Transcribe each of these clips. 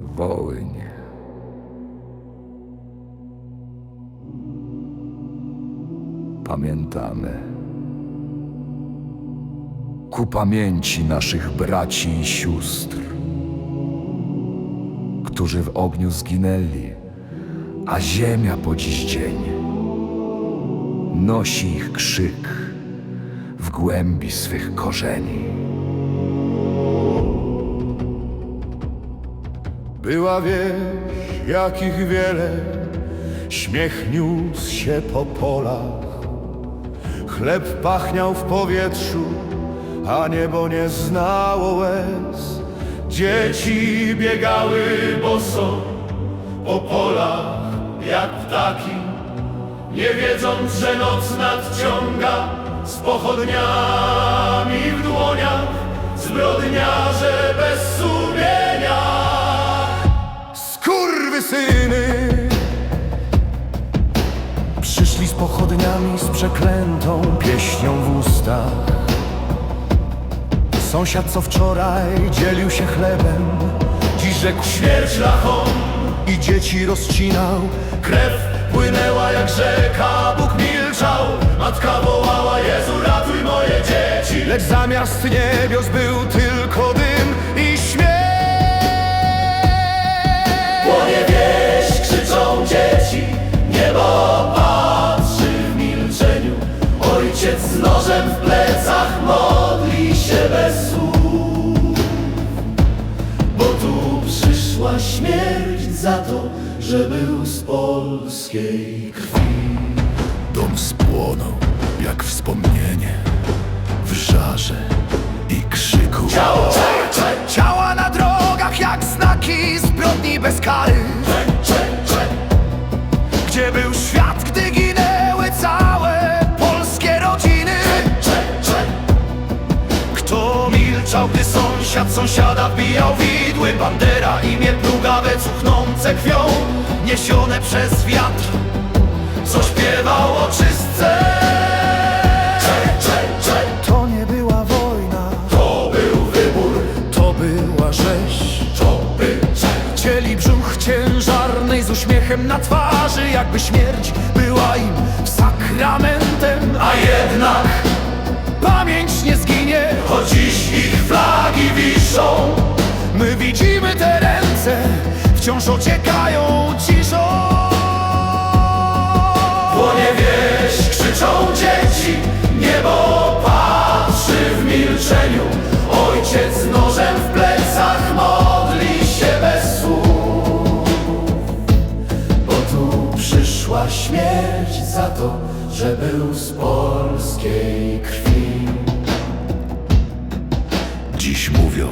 Wołyń. Pamiętamy. Ku pamięci naszych braci i sióstr, którzy w ogniu zginęli, a ziemia po dziś dzień nosi ich krzyk w głębi swych korzeni. Była wieś, jakich wiele, śmiech niósł się po polach. Chleb pachniał w powietrzu, a niebo nie znało łez. Dzieci biegały boso po polach jak ptaki, nie wiedząc, że noc nadciąga z pochodniami w dłoniach, zbrodniarze bez sumienia. Skurwysyny Przyszli z pochodniami z przeklętą pieśnią w ustach. Sąsiad co wczoraj dzielił się chlebem Dziś rzekł śmierć lachom I dzieci rozcinał. Krew płynęła jak rzeka Bóg milczał. Matka wołała Jezu ratuj moje dzieci. Lecz zamiast niebios był tylko za to Że był z polskiej krwi. Dom spłonął jak wspomnienie W żarze i krzyku. Ciało, Ciała na drogach jak znaki zbrodni bez kary. Gdzie był świat, sąsiad sąsiada wbijał widły Bandera, imię plugawe, cuchnące krwią Niesione przez wiatr, co śpiewał o czystce? To nie była wojna. To był wybór. To była rzeź. To był Cieli brzuch ciężarnej z uśmiechem na twarzy Jakby śmierć była im sakramentem Wciąż ociekają ciszą. Płonie wieś, krzyczą dzieci Niebo patrzy w milczeniu. Ojciec z nożem w plecach Modli się bez słów. Bo tu przyszła śmierć za to Że był z polskiej krwi. Dziś mówią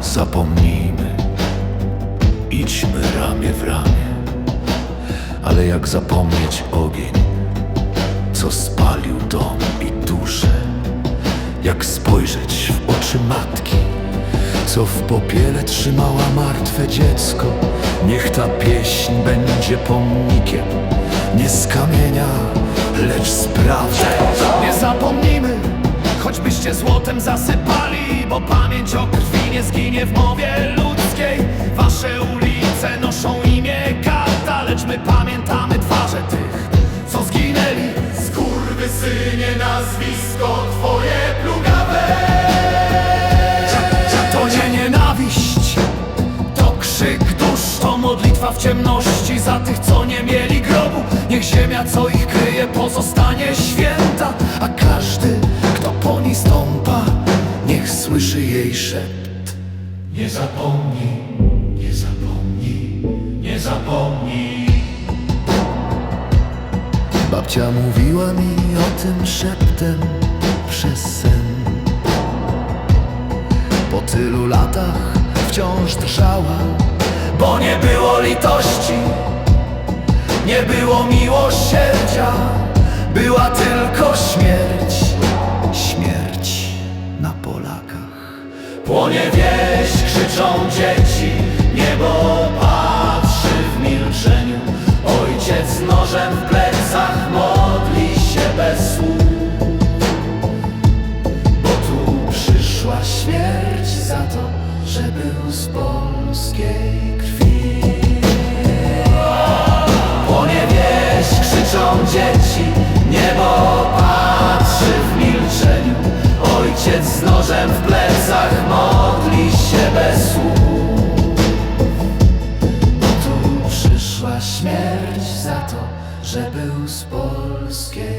Zapomnijmy Idźmy ramię w ramię ale jak zapomnieć ogień, co spalił dom i duszę? Jak spojrzeć w oczy matki, co w popiele trzymała martwe dziecko? Niech ta pieśń będzie pomnikiem, nie z kamienia, lecz z prawdy. Nie zapomnijmy, choćbyście złotem zasypali, bo pamięć o krwi nie zginie w mowie ludzkiej. Wasze ulice noszą imię Karta, lecz my pamiętamy twarze tych, co zginęli. Skurwysynie nazwisko twoje plugawe. To nie nienawiść, to krzyk dusz, to modlitwa w ciemności za tych, co nie mieli grobu. Niech ziemia, co ich kryje, pozostanie święta, a każdy, kto po niej stąpa, niech słyszy jej szept. Nie zapomnij, Babcia mówiła mi o tym szeptem przez sen. Po tylu latach wciąż drżała, bo nie było litości, nie było miłosierdzia, była tylko śmierć, śmierć na Polakach. Płonie wieś, krzyczą dzieci, niebo nożem w plecach modli się bez słów. Bo tu przyszła śmierć za to, że był z polskiej krwi. Płonie wieś, krzyczą dzieci, niebo patrzy w milczeniu. Ojciec z nożem w plecach modli się bez słów. że był z Polskiej.